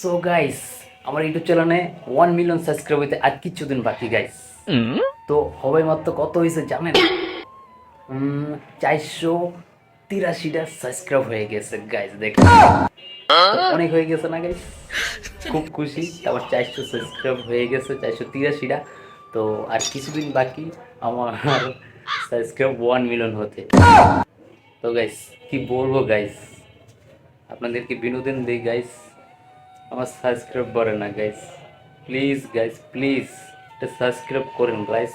So guys আমার YouTube চ্যানেলে one million subscribe হইতে আর কিছুদিন বাকি গাইস তো হবে মাত্র কত হয়েছে জানেন? চারশো তিরাশিটা সাবস্ক্রাইব হয়ে গেছে গাইস দেখেন। তো অনেক হয়ে গেছে না গাইস খুব খুশি তারপর চারশো সাবস্ক্রাইব হয়ে গেছে চারশো তিরাশিটা। তো আর কিছুদিন বাকি আমার সাবস্ক্রাইব ওয়ান মিলিয়ন হতে। তো গাইস কি বলব গাইস আপনাদেরকে বিনোদন দিই গাইস আমার সাবস্ক্রাইব করে না গাইস প্লিজ গাইস প্লিজ এটা সাবস্ক্রাইব করেন গাইস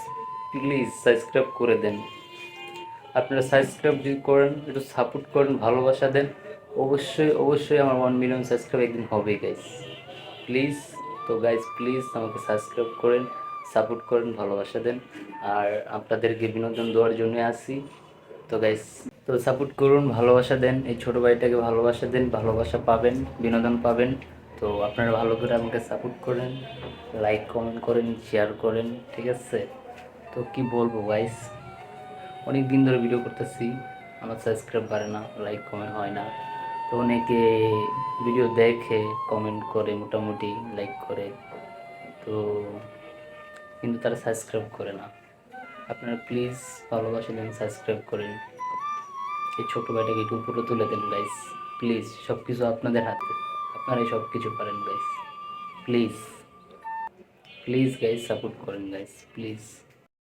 প্লিজ সাবস্ক্রাইব করে দেন। আপনারা সাবস্ক্রাইব যদি করেন, একটু সাপোর্ট করেন, ভালোবাসা দেন, অবশ্যই অবশ্যই আমার ওয়ান মিলিয়ন সাবস্ক্রাইব একদিন হবেই গাইস প্লিজ তো গাইস প্লিজ আমাকে সাবস্ক্রাইব করেন সাপোর্ট করেন, ভালোবাসা দেন। আর আপনাদেরকে বিনোদন দেওয়ার জন্য আসি। তো গাইস তো সাপোর্ট করুন, ভালোবাসা দেন, এই ছোট ভাইটাকে ভালোবাসা দেন, ভালোবাসা পাবেন, বিনোদন পাবেন। তো আপনারা ভালো করে আমাকে সাপোর্ট করেন লাইক কমেন্ট করেন শেয়ার করেন, ঠিক আছে? তো কি বলব গাইস অনেক দিন ধরে ভিডিও করতেছি, আমার সাবস্ক্রাইব বাড়ে না লাইক কমেন্ট হয় না। তো অনেকে ভিডিও দেখে কমেন্ট করে, মোটামুটি লাইক করে। তো কিন্তু তারা সাবস্ক্রাইব করে না। আপনারা প্লিজ ভালোবাসা দেন সাবস্ক্রাইব করেন। এই ছোটো ভাইটাকে একটু উপরে তুলে দেন গাইস প্লিজ সব কিছু আপনাদের হাতে। আপনারাই সব কিছু পারেন guys please please guys support করেন গাইস প্লিজ